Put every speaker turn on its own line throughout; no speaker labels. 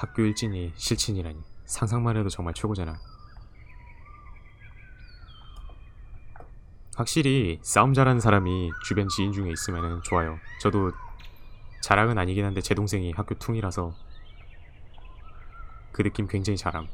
학교 일진이 실친이라니 상상만 해도 정말 최고잖아. 확실히 싸움 잘하는 사람이 주변 지인 중에 있으면 좋아요. 저도 자랑은 아니긴 한데 제 동생이 학교 퉁이라서 그 느낌 굉장히 잘함.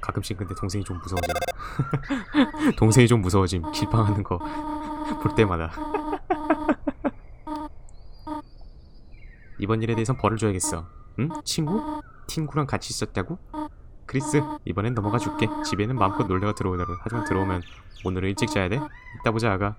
가끔씩 근데 동생이 좀 무서워짐. 동생이 좀 무서워짐. 길빵하는 거 볼 때마다. 이번 일에 대해선 벌을 줘야겠어. 응? 친구? 친구랑 같이 있었다고? 크리스, 이번엔 넘어가 줄게. 집에는 마음껏 놀다가 들어오더라도 하지만 들어오면 오늘은 일찍 자야 돼. 이따 보자, 아가.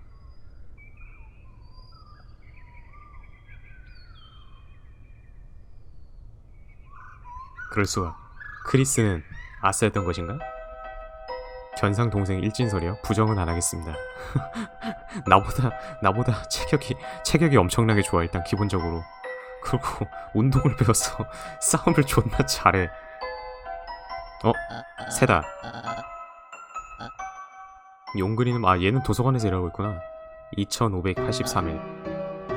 그럴 수가. 크리스는 아싸였던 것인가? 견상 동생 일진설이요? 부정은 안 하겠습니다. 나보다 나보다 체격이 체격이 엄청나게 좋아 일단 기본적으로. 그리고 운동을 배웠어. 싸움을 존나 잘해. 어? 새다. 용근이는 아 얘는 도서관에서 일하고 있구나. 2583일.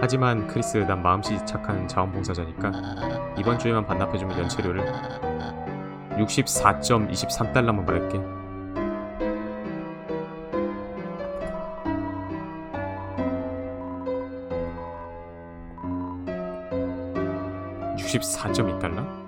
하지만 크리스 난 마음씨 착한 자원봉사자니까 이번 주에만 반납해주면 연체료를 64.23달러만 받을게. (64.2달러)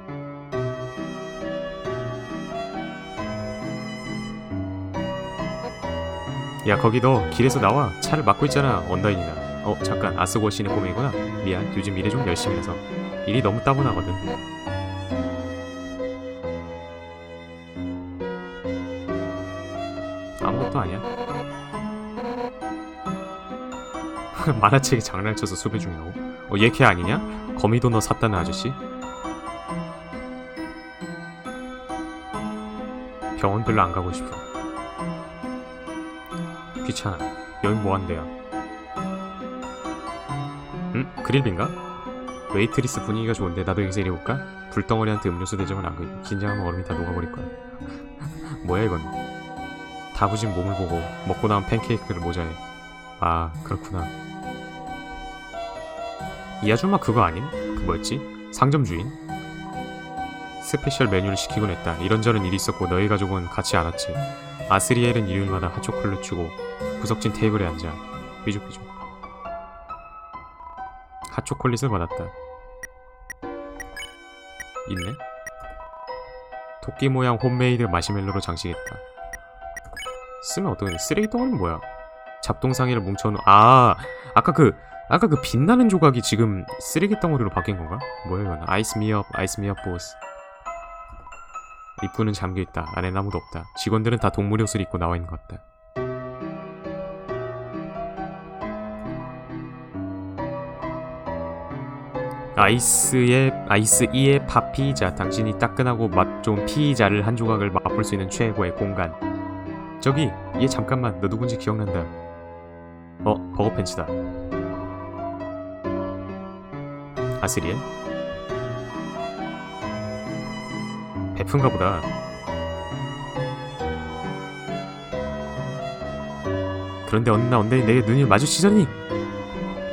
야 거기 너 길에서 나와. 차를 막고 있잖아 언더인이나. 어 잠깐 아스고 씨네 꼬맹이구나. 미안 요즘 일에 좀 열심히 해서. 일이 너무 따분하거든. 아무것도 아니야? 만화책에 장난쳐서 수배 중이라고 어 얘걔 아니냐? 거미도 너 샀다는 아저씨 병원 별로 안 가고 싶어 귀찮아. 여기 뭐 한대요? 응? 그릴빈가? 웨이트리스 분위기가 좋은데 나도 여기서 일해볼까? 불덩어리한테 음료수 대접은 안 그리고 긴장하면 얼음이 다 녹아버릴 거야. 뭐야 이건? 다부진 몸을 보고 먹고 나온 팬케이크를 모자해. 아 그렇구나. 이 아줌마 그거 아님? 그 뭐였지? 상점 주인? 스페셜 메뉴를 시키곤 했다. 이런저런 일이 있었고 너희 가족은 같이 안 왔지. 아스리엘은 일요일마다 핫초콜릿 주고 구석진 테이블에 앉아 삐죽삐죽 핫초콜릿을 받았다 있네 토끼 모양 홈메이드 마시멜로로 장식했다 쓰면 어떡해 쓰레기 덩어리는 뭐야 잡동사니를 뭉쳐놓은 아 아까 그 아까 그 빛나는 조각이 지금 쓰레기 덩어리로 바뀐 건가? 뭐야 이건 아이스 미업 아이스 미업 보스 입구는 잠겨있다. 안엔 아무도 없다. 직원들은 다 동물 옷을 입고 나와 있는 것 같다. 아이스의 아이스 이의 파피자 당신이 따끈하고 맛 좋은 피자를 한 조각을 맛볼 수 있는 최고의 공간 저기 얘 잠깐만 너 누군지 기억난다 어 버거 팬츠다 아스리엘 베푼가 보다. 그런데 어느 날 언니 내 눈이 마주치더니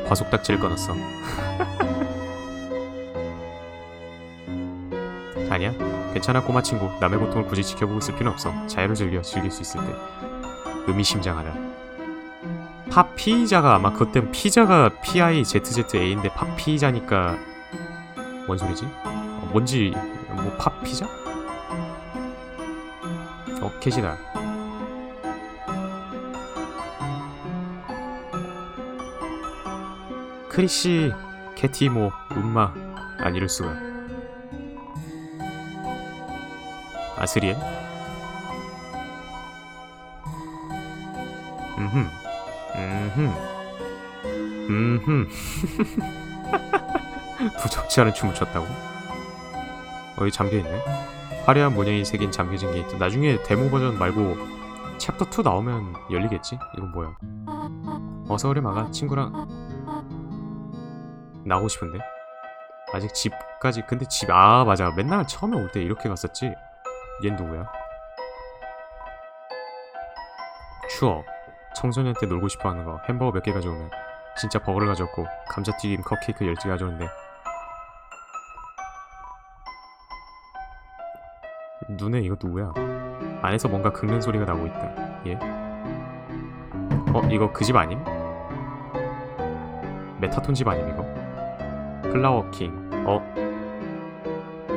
과속딱지를 꺼놨어. 아니야, 괜찮아 꼬마 친구. 남의 고통을 굳이 지켜보고 있을 필요는 없어. 자유를 즐겨 즐길 수 있을 때. 의미심장하다. 파피자가 아마 그것 때문에 피자가 PIZZA인데 파피자니까 뭔 소리지? 어, 뭔지 뭐 파피자? 어, 캣이다. 크리씨, 캐티모, 음마, 안 이럴 수가. 아스리엔? 음흠, 음흠. 부적지 않은 춤을 췄다고? 어, 여기 잠겨있네. 화려한 문양이 새긴 잠겨진 게이트. 나중에 데모 버전 말고 챕터 2 나오면 열리겠지? 이건 뭐야? 어서 오래 마가 친구랑 나오고 싶은데 아직 집까지 근데 집 아 맞아 맨날 처음에 올 때 이렇게 갔었지 얜 누구야? 추억 청소년 때 놀고 싶어 하는 거 햄버거 몇 개 가져오면 진짜 버거를 가져왔고 감자튀김 컵케이크 10개 가져오는데 눈에 이거 누구야? 안에서 뭔가 긁는 소리가 나고 있다. 예? 어, 이거 그 집 아님? 메타톤 집 아님 이거? 플라워킹. 어?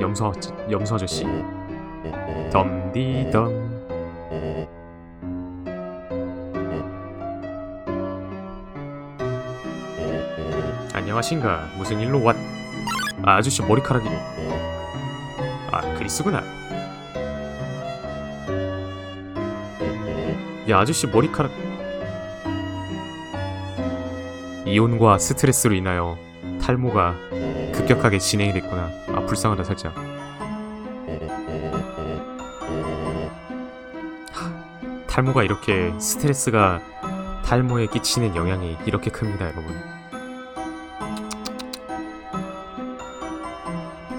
염소 염소 아저씨. 덤디덤. 안녕하신가? 무슨 일로 왔? 아, 아저씨 머리카락이. 아, 그리스구나. 야, 아저씨 머리카락. 이온과 스트레스로 인하여 탈모가 급격하게 진행이 됐구나. 아, 불쌍하다, 살짝. 하, 탈모가 이렇게 스트레스가 탈모에 끼치는 영향이 이렇게 큽니다, 여러분.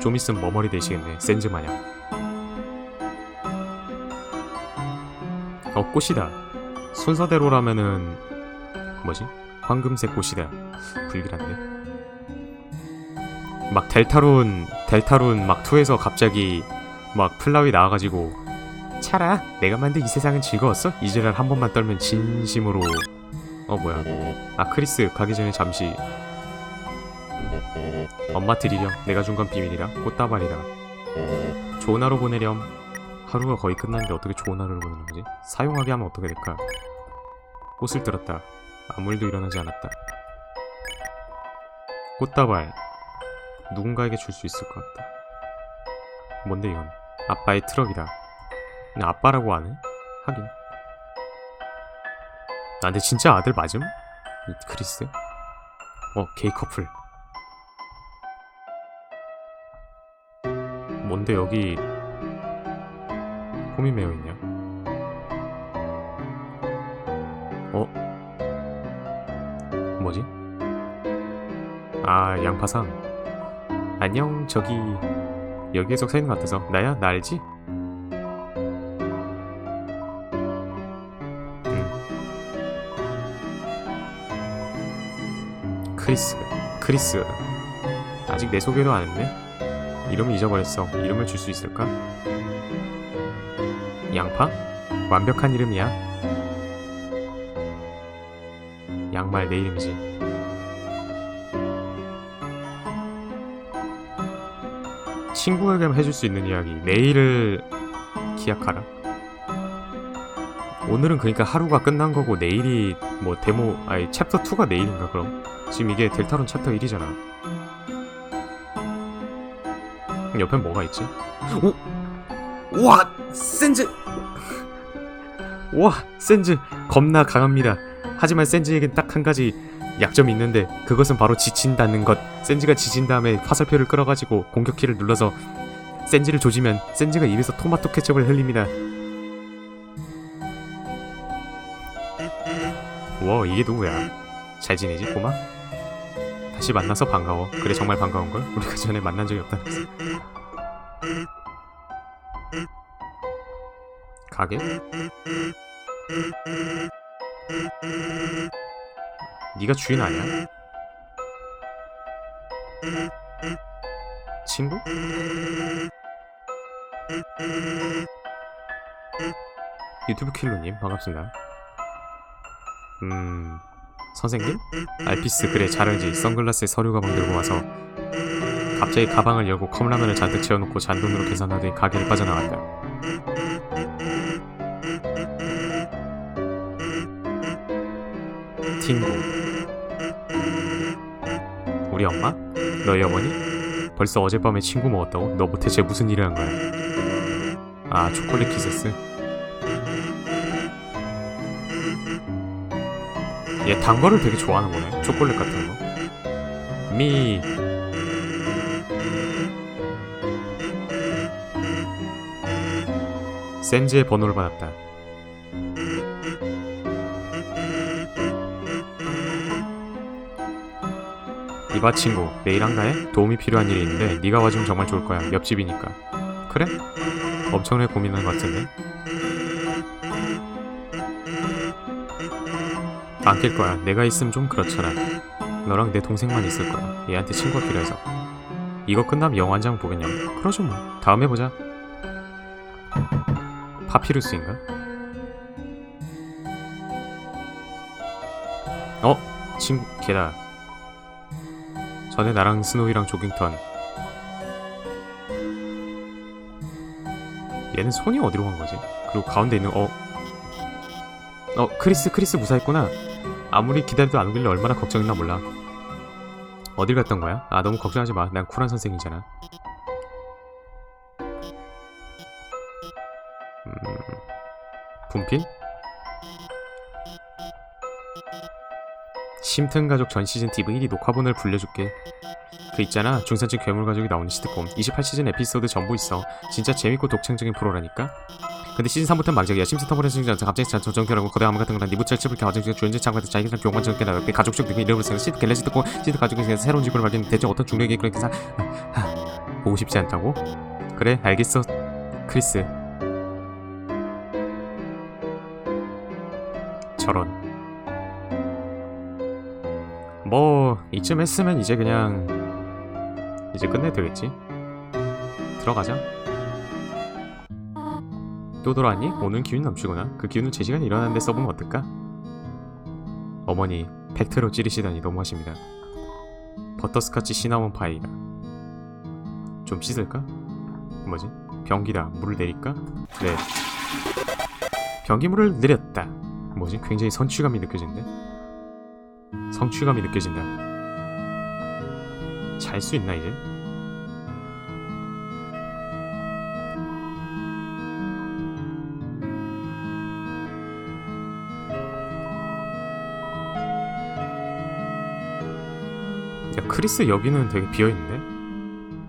좀 있으면 머머리 되시겠네, 센즈 마냥. 어, 꽃이다. 순서대로라면은 뭐지? 황금색 꽃이다. 불길한데. 막 델타룬 델타룬 막 2에서 갑자기 막 플라위 나와가지고 차라 내가 만든 이 세상은 즐거웠어? 이제랄 한 번만 떨면 진심으로 어 뭐야 아 크리스 가기 전에 잠시 엄마 드리렴 내가 준 건 비밀이라 꽃다발이라 좋은 하루 보내렴 하루가 거의 끝났는데 어떻게 좋은 하루를 보내는 거지? 사용하게 하면 어떻게 될까? 꽃을 들었다 아무 일도 일어나지 않았다 꽃다발 누군가에게 줄 수 있을 것 같다 뭔데 이건 아빠의 트럭이다 근데 아빠라고 안 해? 하긴 아 근데 진짜 아들 맞음? 이 크리스? 어 게이 커플 뭔데 여기 홈이 메어 있냐? 어? 뭐지? 아 양파상 안녕 저기 여기에 적혀있는 것 같아서 나야? 나 알지? 음. 크리스 크리스 아직 내 소개도 안 했네? 이름을 잊어버렸어. 이름을 줄 수 있을까? 양파? 완벽한 이름이야. 양말 내 이름이지. 친구에게 해줄 수 있는 이야기. 내일을 기약하라. 오늘은 그러니까 하루가 끝난 거고 내일이 뭐 데모 아니 챕터 2가 내일인가 그럼? 지금 이게 델타론 챕터 1이잖아 옆엔 뭐가 있지? 오! 와! 센즈! 와! 센즈 겁나 강합니다 하지만 센즈에겐 딱 한 가지 약점이 있는데 그것은 바로 지친다는 것 센즈가 지친 다음에 화살표를 끌어가지고 공격키를 눌러서 센즈를 조지면 센즈가 입에서 토마토 케첩을 흘립니다 와 이게 누구야 잘 지내지 꼬마? 다시 만나서 반가워 그래 정말 반가운 걸? 우리가 전에 만난 적이 없다면서 가게? 네가 주인 아니야? 친구? 유튜브 킬로님 반갑습니다. 음 선생님? 알피스 그래 잘 알지 선글라스에 서류 가방 들고 와서 갑자기 가방을 열고 컵라면을 잔뜩 채워놓고 잔돈으로 계산하더니 가게를 빠져나갔다. 팅구 우리 엄마? 너희 어머니? 벌써 어젯밤에 친구 먹었다고? 너 대체 무슨 일을 한 거야? 아 초콜릿 키세스 얘 단 거를 되게 좋아하는 거네. 초콜릿 같은 거. 미. 센즈의 번호를 받았다. 이봐 친구. 내일 한가해? 도움이 필요한 일이 있는데 네가 와주면 정말 좋을 거야. 옆집이니까. 그래? 엄청나게 고민하는 것 같은데 안 낄 거야. 내가 있으면 좀 그렇잖아. 너랑 내 동생만 있을 거야. 얘한테 친구가 필요해서. 이거 끝나면 영화 한 장 보겠냐고. 그러죠 뭐. 다음에 보자. 파피루스인가? 어? 친구 걔다. 전에 나랑 스노이랑 조깅턴. 얘는 손이 어디로 간 거지? 그리고 가운데 있는 어? 어 크리스 크리스 무사했구나 아무리 기다려도 안 오길래 얼마나 걱정했나 몰라. 어딜 갔던 거야? 아 너무 걱정하지 마 난 쿨한 선생이잖아. 음... 분필? 심튼 가족 전 시즌 DVD 녹화본을 불려줄게. 그 있잖아. 중산층 괴물 가족이 나오는 시트콤. 28시즌 에피소드 전부 있어. 진짜 재밌고 독창적인 프로라니까 근데 시즌 3부터 망작이야 심스터버린 승전자 갑자기 자 조정결하고 거대 암흑 같은 거랑 니부철 칩을 가정적 주연진 창과도 자기랑 교관적 게나 옆에 가족적 느낌 이름을 쓰는 시트 갤레지 듣고 시트 가족에서 새로운 직구를 발견 대체 어떤 중력이 그렇게 사 하, 보고 싶지 않다고? 그래 알겠어 크리스. 저런. 뭐 이쯤 했으면 이제 그냥 이제 끝내도 되겠지? 들어가자 또 돌아왔니? 오늘 기운 넘치구나 그 기운을 제 시간에 일어나는데 써보면 어떨까? 어머니 팩트로 찌르시다니 너무하십니다 버터스카치 시나몬 파이가 좀 씻을까? 뭐지? 변기다 물을 내릴까? 네 변기물을 내렸다 뭐지? 굉장히 선취감이 느껴지는데? 성취감이 느껴진다. 잘 수 있나 이제? 크리스 여기는 되게 비어 있는데?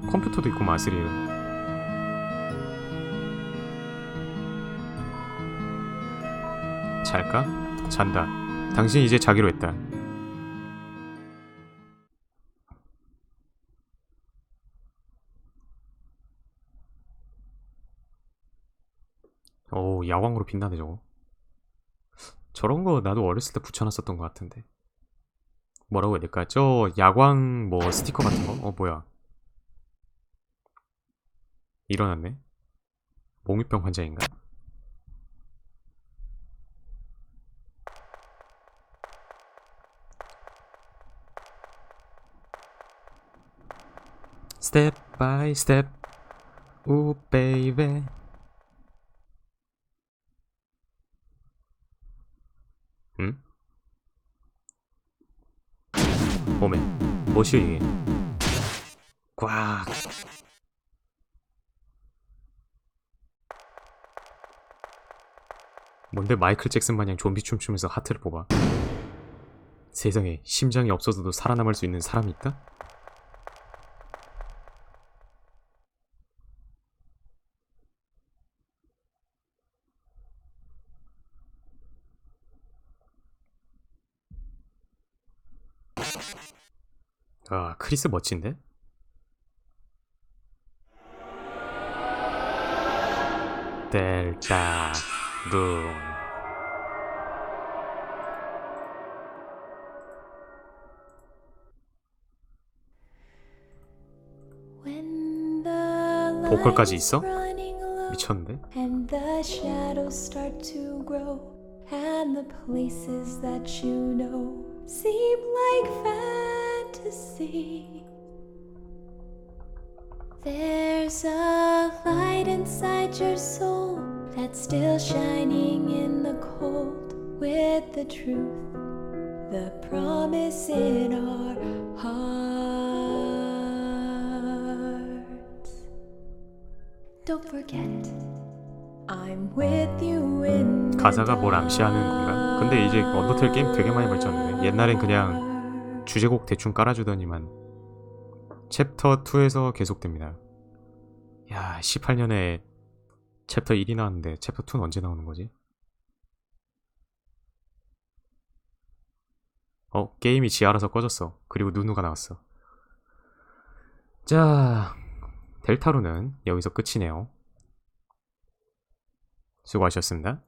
컴퓨터도 있고 마스리에. 잘까? 잔다. 당신 이제 자기로 했다. 오, 야광으로 빛나네, 저거. 저런 거 나도 어렸을 때 붙여놨었던 것 같은데. 뭐라고 해야 될까? 저 야광 뭐 스티커 같은 거? 어, 뭐야. 일어났네. 몽유병 환자인가? 스텝 바이 스텝 우 베이베 응? 뭐시여 이게 꽉. 뭔데 마이클 잭슨 마냥 좀비 춤추면서 하트를 뽑아? 세상에 심장이 없어서도 살아남을 수 있는 사람이 있다? 아, 크리스 멋진데? 델타 룬
보컬까지 있어?
미쳤는데?
To fantasy. There's a light inside your soul that's still shining in the cold with the truth, the promise in our hearts. Don't forget, I'm with you in
가사가 뭘 암시하는 건가? 근데 이제 언더테일 게임 되게 많이 발전했네. 옛날엔 그냥 주제곡 대충 깔아주더니만 챕터 2에서 계속됩니다. 야, 18년에 챕터 1이 나왔는데 챕터 2는 언제 나오는 거지? 어, 게임이 지하라서 꺼졌어. 그리고 누누가 나왔어. 자, 델타로는 여기서 끝이네요. 수고하셨습니다.